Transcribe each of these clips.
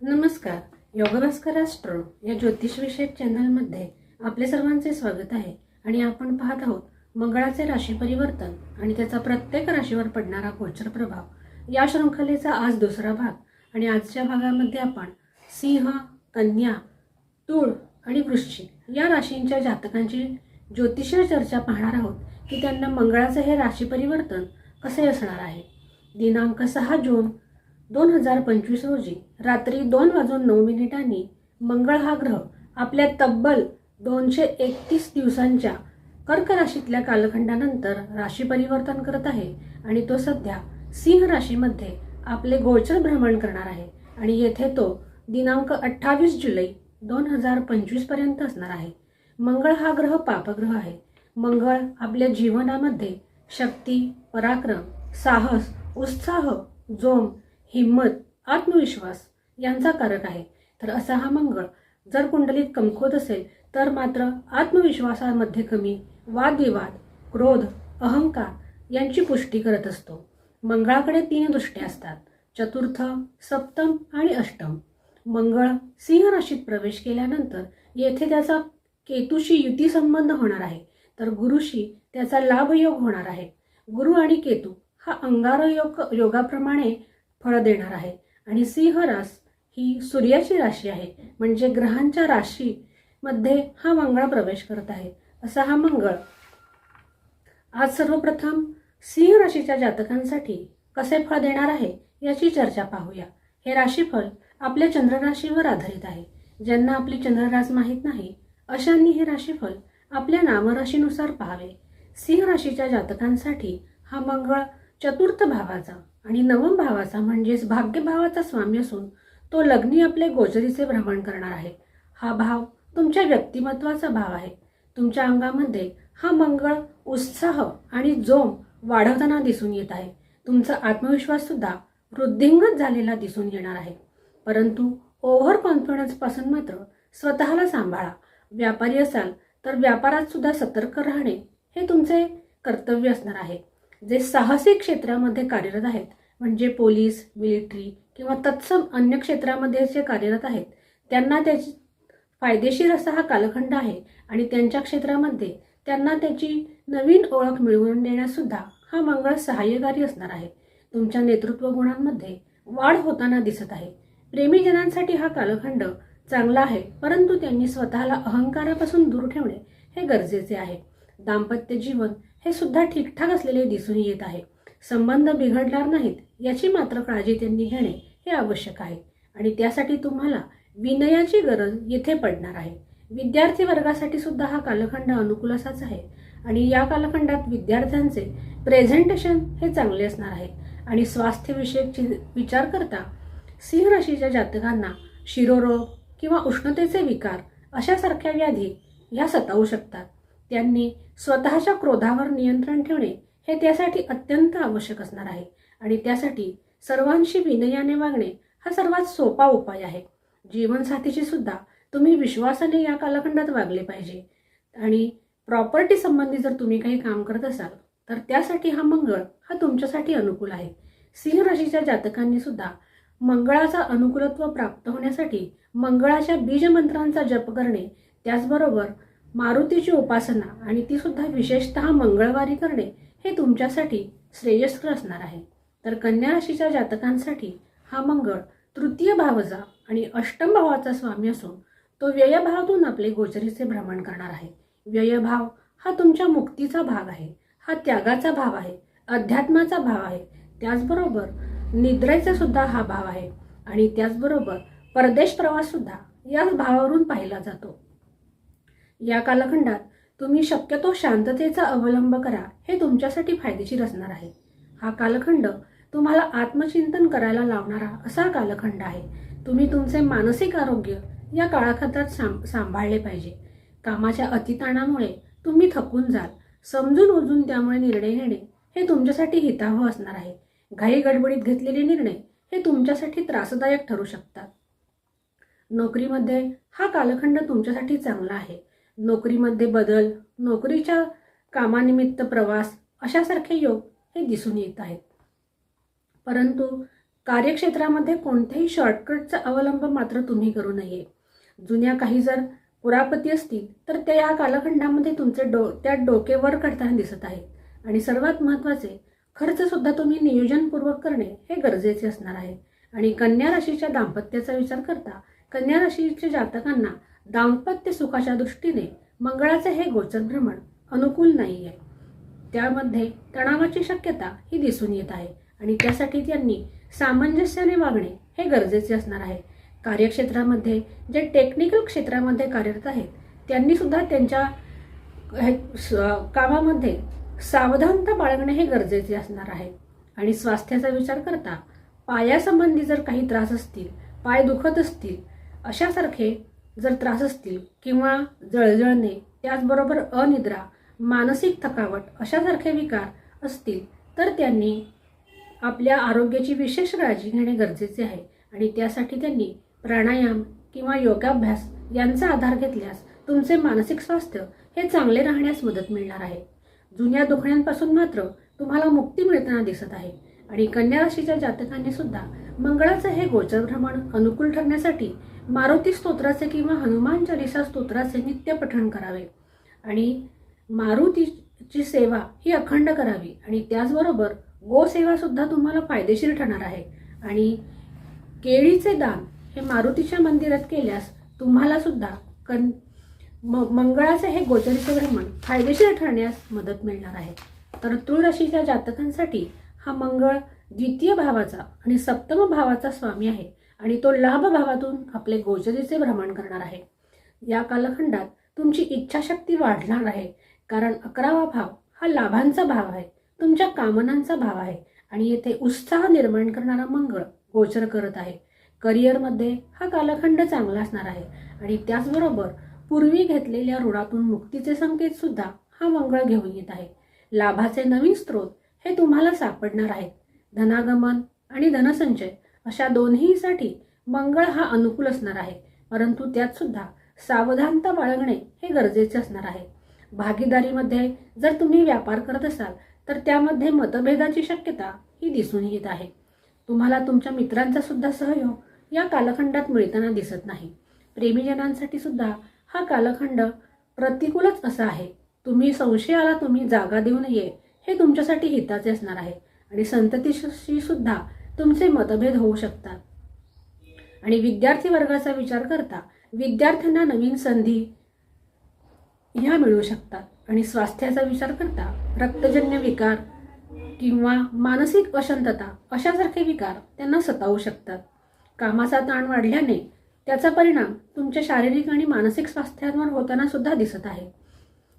नमस्कार. योगभास्कर राष्ट्र या ज्योतिषविषयक चॅनलमध्ये आपले सर्वांचे स्वागत आहे आणि आपण पाहत आहोत मंगळाचे राशी परिवर्तन आणि त्याचा प्रत्येक राशीवर पडणारा गोचर प्रभाव. या शृंखलेचा आज दुसरा भाग आणि आजच्या भागामध्ये आपण सिंह कन्या तूळ आणि वृश्चिक या राशींच्या जातकांची ज्योतिषीय चर्चा पाहणार आहोत की त्यांना मंगळाचे हे राशी परिवर्तन कसे असणार आहे? दिनांक सहा जून दोन हजार पंचवीस रोजी रात्री दोन वाजून नऊ मिनिटांनी मंगळ हा ग्रह आपल्या तब्बल दोनशे एकतीस दिवसांच्या कर्क राशीतल्या कालखंडानंतर राशी परिवर्तन करत आहे आणि तो सध्या सिंह राशीमध्ये आपले गोचर भ्रमण करणार आहे आणि येथे तो दिनांक अठ्ठावीस जुलै दोन हजार पंचवीसपर्यंत असणार आहे. मंगळ हा ग्रह पापग्रह आहे. मंगळ आपल्या जीवनामध्ये शक्ती पराक्रम साहस उत्साह जोम हिंमत आत्मविश्वास यांचा कारक आहे. तर असा हा मंगळ. जर कुंडलीत कमकुवत असेल तर मात्र आत्मविश्वासामध्ये कमी वादविवाद क्रोध अहंकार यांची पुष्टी करत असतो. मंगळाकडे तीन दृष्ट्या असतात. चतुर्थ सप्तम आणि अष्टम. मंगळ सिंह राशीत प्रवेश केल्यानंतर येथे त्याचा केतूशी युती संबंध होणार आहे. तर गुरुशी त्याचा लाभयोग होणार आहे. गुरु आणि केतू हा अंगार योग योगाप्रमाणे फळ देणार आहे. आणि सिंह रास ही सूर्याची राशी आहे. म्हणजे ग्रहांच्या राशीमध्ये हा मंगळ प्रवेश करत आहे. असा हा मंगळ. आज सर्वप्रथम सिंह राशीच्या जातकांसाठी कसे फळ देणार आहे याची चर्चा पाहूया. हे राशीफल आपल्या चंद्रराशीवर आधारित आहे. ज्यांना आपली चंद्ररास माहीत नाही अशांनी हे राशीफल आपल्या नामराशीनुसार पाहावे. सिंह राशीच्या जातकांसाठी हा मंगळ चतुर्थ भावाचा आणि नवम भावाचा म्हणजेच भाग्यभावाचा स्वामी असून तो लग्नी आपले गोचरीचे भ्रमण करणार आहे. हा भाव तुमच्या व्यक्तिमत्वाचा भाव आहे. तुमच्या अंगामध्ये हा मंगळ उत्साह आणि जोम वाढवताना दिसून येत आहे. तुमचा आत्मविश्वास सुद्धा वृद्धिंगत झालेला दिसून येणार आहे. परंतु ओव्हर कॉन्फिडन्सपासून मात्र स्वतःला सांभाळा. व्यापारी असाल तर व्यापारात सुद्धा सतर्क राहणे हे तुमचे कर्तव्य असणार आहे. जे साहसी क्षेत्रामध्ये कार्यरत आहेत म्हणजे पोलीस मिलिटरी किंवा तत्सम अन्य क्षेत्रामध्ये जे कार्यरत आहेत त्यांना त्याची फायदेशीर असा हा कालखंड आहे आणि त्यांच्या क्षेत्रामध्ये त्यांना त्याची नवीन ओळख मिळवून देण्यासुद्धा हा मंगळ सहाय्यकारी असणार आहे. तुमच्या नेतृत्व गुणांमध्ये वाढ होताना दिसत आहे. प्रेमीजनांसाठी हा कालखंड चांगला आहे परंतु त्यांनी स्वतःला अहंकारापासून दूर ठेवणे हे गरजेचे आहे. दाम्पत्य जीवन हे सुद्धा ठीकठाक असलेले दिसून येत आहे. संबंध बिघडणार नाहीत याची मात्र काळजी त्यांनी घेणे हे आवश्यक आहे. आणि त्यासाठी तुम्हाला विनयाची गरज येथे पडणार आहे. विद्यार्थी वर्गासाठी सुद्धा हा कालखंड अनुकूल असाच आहे. आणि या कालखंडात विद्यार्थ्यांचे प्रेझेंटेशन हे चांगले असणार आहे. आणि स्वास्थ्यविषयक विचार करता सिंह राशीच्या जातकांना शिरोरोग किंवा उष्णतेचे विकार अशासारख्या व्याधी ह्या सतावू शकतात. त्यांनी स्वतःच्या क्रोधावर नियंत्रण ठेवणे हे त्यासाठी अत्यंत आवश्यक असणार आहे. आणि त्यासाठी सर्वांशी विनयाने वागणे हा सर्वात सोपा उपाय आहे. जीवनसाथीशी सुद्धा तुम्ही विश्वासाने या कालखंडात वागले पाहिजे. आणि प्रॉपर्टी संबंधी जर तुम्ही काही काम करत असाल तर त्यासाठी हा मंगळ हा तुमच्यासाठी अनुकूल आहे. सिंह राशीच्या जातकांनी सुद्धा मंगळाचा अनुकूलत्व प्राप्त होण्यासाठी मंगळाच्या बीजमंत्रांचा जप करणे त्याचबरोबर मारुतीची उपासना आणि ती सुद्धा विशेषतः मंगळवारी करणे हे तुमच्यासाठी श्रेयस्कर असणार आहे. तर कन्या राशीच्या जातकांसाठी हा मंगळ तृतीय भावजा आणि अष्टम भावाचा स्वामी असून तो व्ययभावातून आपले गोचरीचे भ्रमण करणार आहे. व्ययभाव हा तुमच्या मुक्तीचा भाग आहे. हा त्यागाचा भाव आहे. अध्यात्माचा भाव आहे. त्याचबरोबर निद्रेचा सुद्धा हा भाव आहे. आणि त्याचबरोबर परदेश प्रवास सुद्धा याच भावावरून पाहिला जातो. या कालखंडात तुम्ही शक्यतो शांततेचा अवलंब करा हे तुमच्यासाठी फायदेशीर असणार आहे. हा कालखंड तुम्हाला आत्मचिंतन करायला लावणारा असा कालखंड आहे. तुम्ही तुमचे मानसिक आरोग्य या काळाखंडात सांभ सांभाळले पाहिजे. कामाच्या अतिताणामुळे तुम्ही थकून जाल. समजून उजून त्यामुळे निर्णय घेणे हे तुमच्यासाठी हितावह असणार आहे. घाई गडबडीत घेतलेले निर्णय हे तुमच्यासाठी त्रासदायक ठरू शकतात. नोकरीमध्ये हा कालखंड तुमच्यासाठी चांगला आहे. नोकरीमध्ये बदल नोकरीच्या कामानिमित्त प्रवास अशासारखे योग हे दिसून येत आहेत. परंतु कार्यक्षेत्रामध्ये कोणत्याही शॉर्टकटचा अवलंब मात्र तुम्ही करू नये. जुन्या काही जर पुरापती असतील तर त्या या कालखंडामध्ये तुमचे डो त्या डोके वर काढताना दिसत आहेत. आणि सर्वात महत्त्वाचे खर्चसुद्धा तुम्ही नियोजनपूर्वक करणे हे गरजेचे असणार आहे. आणि कन्या राशीच्या दाम्पत्याचा विचार करता कन्या राशीच्या जातकांना दाम्पत्य सुखाच्या दृष्टीने मंगळाचे हे गोचर भ्रमण अनुकूल नाही आहे त्यामध्ये तणावाची शक्यता ही दिसून येत आहे आणि त्यासाठी त्यांनी सामंजस्याने वागणे हे गरजेचे असणार आहे. कार्यक्षेत्रामध्ये जे टेक्निकल क्षेत्रामध्ये कार्यरत आहेत त्यांनी सुद्धा त्यांच्या हे- स- कामामध्ये सावधानता बाळगणे हे गरजेचे असणार आहे. आणि स्वास्थ्याचा विचार करता पायासंबंधी जर काही त्रास असतील पाय दुखत असतील अशासारखे जर त्रास असतील किंवा जळजळणे त्याचबरोबर अनिद्रा मानसिक थकावट अशासारखे विकार असतील तर त्यांनी आपल्या आरोग्याची विशेष काळजी घेणे गरजेचे आहे. आणि त्यासाठी त्यांनी प्राणायाम किंवा योगाभ्यास यांचा आधार घेतल्यास तुमचे मानसिक स्वास्थ्य हे चांगले राहण्यास मदत मिळणार आहे. जुन्या दुखण्यांपासून मात्र तुम्हाला मुक्ती मिळताना दिसत आहे. आणि कन्या राशीच्या जातकांनी सुद्धा मंगळाचं हे गोचर भ्रमण अनुकूल ठरण्यासाठी मारुती स्तोत्राचे किंवा हनुमान चालिसा स्तोत्राचे नित्य पठण करावे. आणि मारुतीची सेवा ही अखंड करावी. आणि त्याचबरोबर गोसेवासुद्धा तुम्हाला फायदेशीर ठरणार आहे. आणि केळीचे दान हे मारुतीच्या मंदिरात केल्यास तुम्हाला सुद्धा कन म मंगळाचे हे गोचरीचे भ्रमण फायदेशीर ठरण्यास मदत मिळणार आहे. तर तुळ राशीच्या जातकांसाठी हा मंगळ द्वितीय भावाचा आणि सप्तम भावाचा स्वामी आहे आणि तो लाभ भावातून आपले गोचरीचे भ्रमण करणार आहे. या कालखंडात तुमची इच्छाशक्ती वाढणार आहे कारण अकरावा भाव हा लाभांचा भाव आहे तुमच्या कामनांचा भाव आहे आणि येथे उत्साह निर्माण करणारा मंगळ गोचर करत आहे. करिअरमध्ये हा कालखंड चांगला असणार आहे आणि त्याचबरोबर पूर्वी घेतलेल्या ऋणातून मुक्तीचे संकेत सुद्धा हा मंगळ घेऊन येत आहे. लाभाचे नवीन स्रोत हे तुम्हाला सापडणार आहेत. धनागमन आणि धनसंचय अशा दोन्हीसाठी मंगळ हा अनुकूल असणार आहे. परंतु त्यात सुद्धा सावधानता बाळगणे हे गरजेचे असणार आहे. भागीदारीमध्ये जर तुम्ही व्यापार करत असाल तर त्यामध्ये मतभेदाची शक्यता ही दिसून येत आहे. तुम्हाला तुमच्या मित्रांचा सुद्धा सहयोग या कालखंडात मिळताना दिसत नाही. प्रेमीजनांसाठी सुद्धा हा कालखंड प्रतिकूलच असा आहे. तुम्ही संशयाला तुम्ही जागा देऊ नये हे तुमच्यासाठी हिताचे असणार आहे. आणि संततीशी सुद्धा तुमचे मतभेद होऊ शकतात. आणि विद्यार्थी वर्गाचा विचार करता विद्यार्थ्यांना नवीन संधी ह्या मिळू शकतात. आणि स्वास्थ्याचा विचार करता रक्तजन्य विकार किंवा मानसिक अशांतता अशासारखे विकार त्यांना सतावू शकतात. कामाचा ताण वाढल्याने त्याचा परिणाम तुमच्या शारीरिक आणि मानसिक स्वास्थ्यांवर होताना सुद्धा दिसत आहे.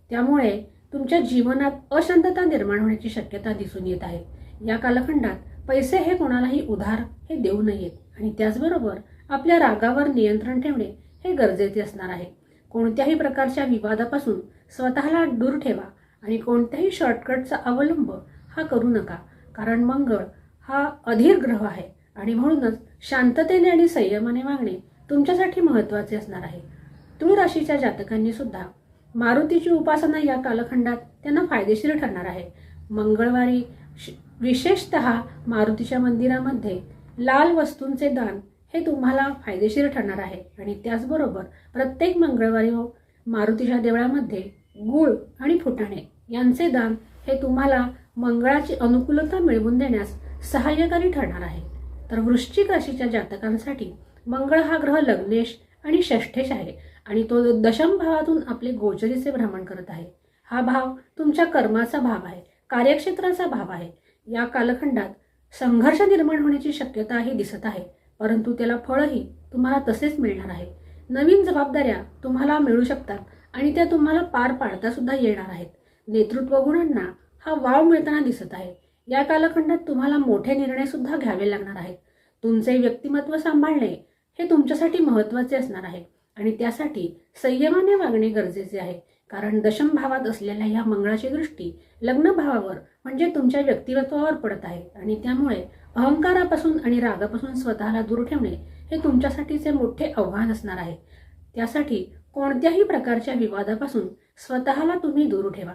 त्यामुळे तुमच्या जीवनात अशांतता निर्माण होण्याची शक्यता दिसून येत आहे. या कालखंडात पैसे हे कोणालाही उधार हे देऊ नयेत आणि त्याचबरोबर आपल्या रागावर नियंत्रण ठेवणे हे गरजेचे असणार आहे. कोणत्याही प्रकारच्या विवादापासून स्वतःला दूर ठेवा आणि कोणत्याही शॉर्टकटचा अवलंब हा करू नका कारण मंगळ हा अधीर ग्रह आहे आणि म्हणूनच शांततेने आणि संयमाने वागणे तुमच्यासाठी महत्त्वाचे असणार आहे. तुळ राशीच्या जातकांनी सुद्धा मारुतीची उपासना या कालखंडात त्यांना फायदेशीर ठरणार आहे. मंगळवारी विशेषत मारुतीच्या मंदिरामध्ये लाल वस्तूंचे दान हे तुम्हाला फायदेशीर ठरणार आहे. आणि त्याचबरोबर प्रत्येक मंगळवारी हो मारुतीच्या देवळामध्ये गूळ आणि फुटाणे यांचे दान हे तुम्हाला मंगळाची अनुकूलता मिळवून देण्यास सहाय्यकारी ठरणार आहे. तर वृश्चिक राशीच्या जातकांसाठी मंगळ हा ग्रह लग्नेश आणि षष्ठेश आहे. आणि तो दशम भावातून आपले गोचरीचे भ्रमण करत आहे. हा भाव तुमच्या कर्माचा भाव आहे कार्यक्षेत्राचा भाव आहे. या कालखंडात संघर्ष निर्माण होण्याची शक्यताही दिसत आहे परंतु त्याला फळही तुम्हाला तसेच मिळणार आहे. नवीन जबाबदाऱ्या तुम्हाला मिळू शकतात आणि त्या तुम्हाला पार पाडता सुद्धा येणार आहेत. नेतृत्व गुणांना हा वाव मिळताना दिसत आहे. या कालखंडात तुम्हाला मोठे निर्णय सुद्धा घ्यावे लागणार आहेत. तुमचे व्यक्तिमत्व सांभाळणे हे तुमच्यासाठी महत्त्वाचे असणार आहे. आणि त्यासाठी संयमाने वागणे गरजेचे आहे. कारण दशम भावात असलेल्या या मंगळाची दृष्टी लग्न भावावर म्हणजे तुमच्या व्यक्तिमत्वावर पडत आहे. आणि त्यामुळे अहंकारापासून आणि रागापासून स्वतःला दूर ठेवणे हे तुमच्यासाठीचे मोठे आव्हान असणार आहे. त्यासाठी कोणत्याही प्रकारच्या विवादापासून स्वतःला तुम्ही दूर ठेवा.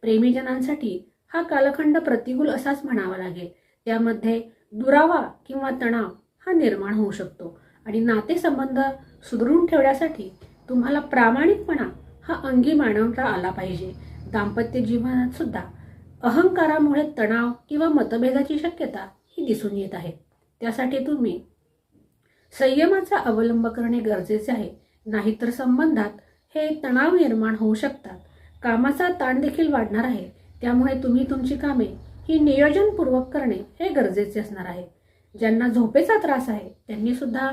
प्रेमीजनांसाठी हा कालखंड प्रतिकूल असाच म्हणावा लागेल. त्यामध्ये दुरावा किंवा तणाव हा निर्माण होऊ शकतो. आणि नातेसंबंध सुदृढ ठेवण्यासाठी तुम्हाला प्रामाणिकपणा हा अंगी मानवता आला पाहिजे. दाम्पत्य जीवनात सुद्धा अहंकारामुळे तणाव किंवा मतभेदाची शक्यता ही दिसून येत आहे. त्यासाठी तुम्ही संयमाचा अवलंब करणे गरजेचे आहे. नाहीतर संबंधात हे तणाव निर्माण होऊ शकतात. कामाचा ताण देखील वाढणार आहे. त्यामुळे तुम्ही तुमची कामे ही नियोजनपूर्वक करणे हे गरजेचे असणार आहे. ज्यांना झोपेचा त्रास आहे त्यांनी सुद्धा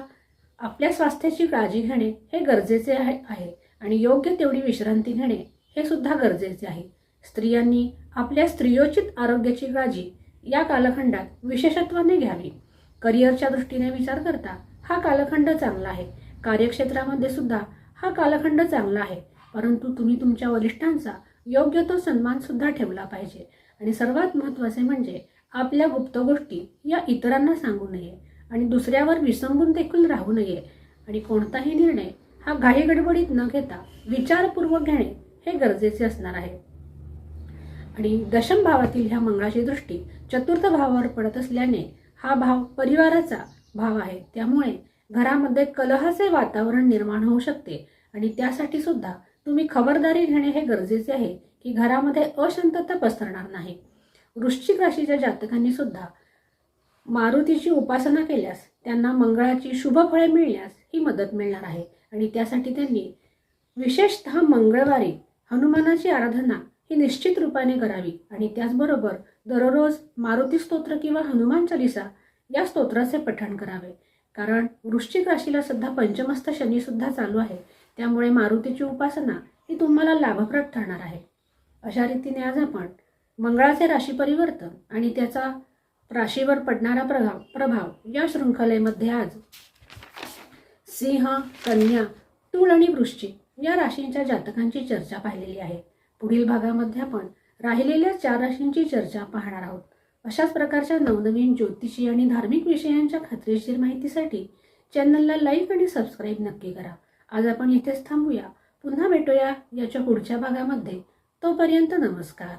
आपल्या स्वास्थ्याची काळजी घेणे हे गरजेचे आहे आणि योग्य तेवढी विश्रांती घेणे हे सुद्धा गरजेचे आहे. स्त्रियांनी आपल्या स्त्रियोचित आरोग्याची काळजी या कालखंडात विशेषत्वाने घ्यावी. करिअरच्या दृष्टीने विचार करता हा कालखंड चांगला आहे. कार्यक्षेत्रामध्ये सुद्धा हा कालखंड चांगला आहे. परंतु तुम्ही तुमच्या वरिष्ठांचा योग्य तो सन्मान सुद्धा ठेवला पाहिजे. आणि सर्वात महत्त्वाचे म्हणजे आपल्या गुप्त गोष्टी या इतरांना सांगू नये. आणि दुसऱ्यावर विसंबून देखील राहू नये. आणि कोणताही निर्णय हा घाई गडबडीत न घेता विचारपूर्वक घेणे हे गरजेचे असणार आहे. आणि दशम भावातील ह्या मंगळाची दृष्टी चतुर्थ भावावर पडत असल्याने हा भाव परिवाराचा भाव आहे. त्यामुळे घरामध्ये कलहाचे वातावरण निर्माण होऊ शकते. आणि त्यासाठी सुद्धा तुम्ही खबरदारी घेणे हे गरजेचे आहे की घरामध्ये अशांतता पसरणार नाही. वृश्चिक राशीच्या जातकांनी सुद्धा मारुतीची उपासना केल्यास त्यांना मंगळाची शुभ फळे मिळण्यास ही मदत मिळणार आहे. आणि त्यासाठी त्यांनी विशेषतः मंगळवारी हनुमानाची आराधना ही निश्चित रूपाने करावी. आणि त्याचबरोबर दररोज मारुती स्तोत्र किंवा हनुमान चालिसा या स्तोत्राचे पठण करावे. कारण वृश्चिक राशीला सुद्धा पंचमस्त शनीसुद्धा चालू आहे. त्यामुळे मारुतीची उपासना ही तुम्हाला लाभप्रद ठरणार आहे. अशा रीतीने आज आपण मंगळाचे राशी परिवर्तन आणि त्याचा राशीवर पडणारा प्रभाव प्रभाव या शृंखलेमध्ये आज. सिंह कन्या तूळ आणि वृश्चिक या राशींच्या जातकांची चर्चा पाहिलेली आहे. पुढील भागामध्ये आपण राहिलेल्या चार राशींची चर्चा पाहणार आहोत. अशाच प्रकारच्या नवनवीन ज्योतिषी आणि धार्मिक विषयांच्या खात्रीशीर माहितीसाठी चॅनलला लाईक आणि सबस्क्राईब नक्की करा. आज आपण इथेच थांबूया. पुन्हा भेटूया याच्या पुढच्या भागामध्ये. तोपर्यंत नमस्कार.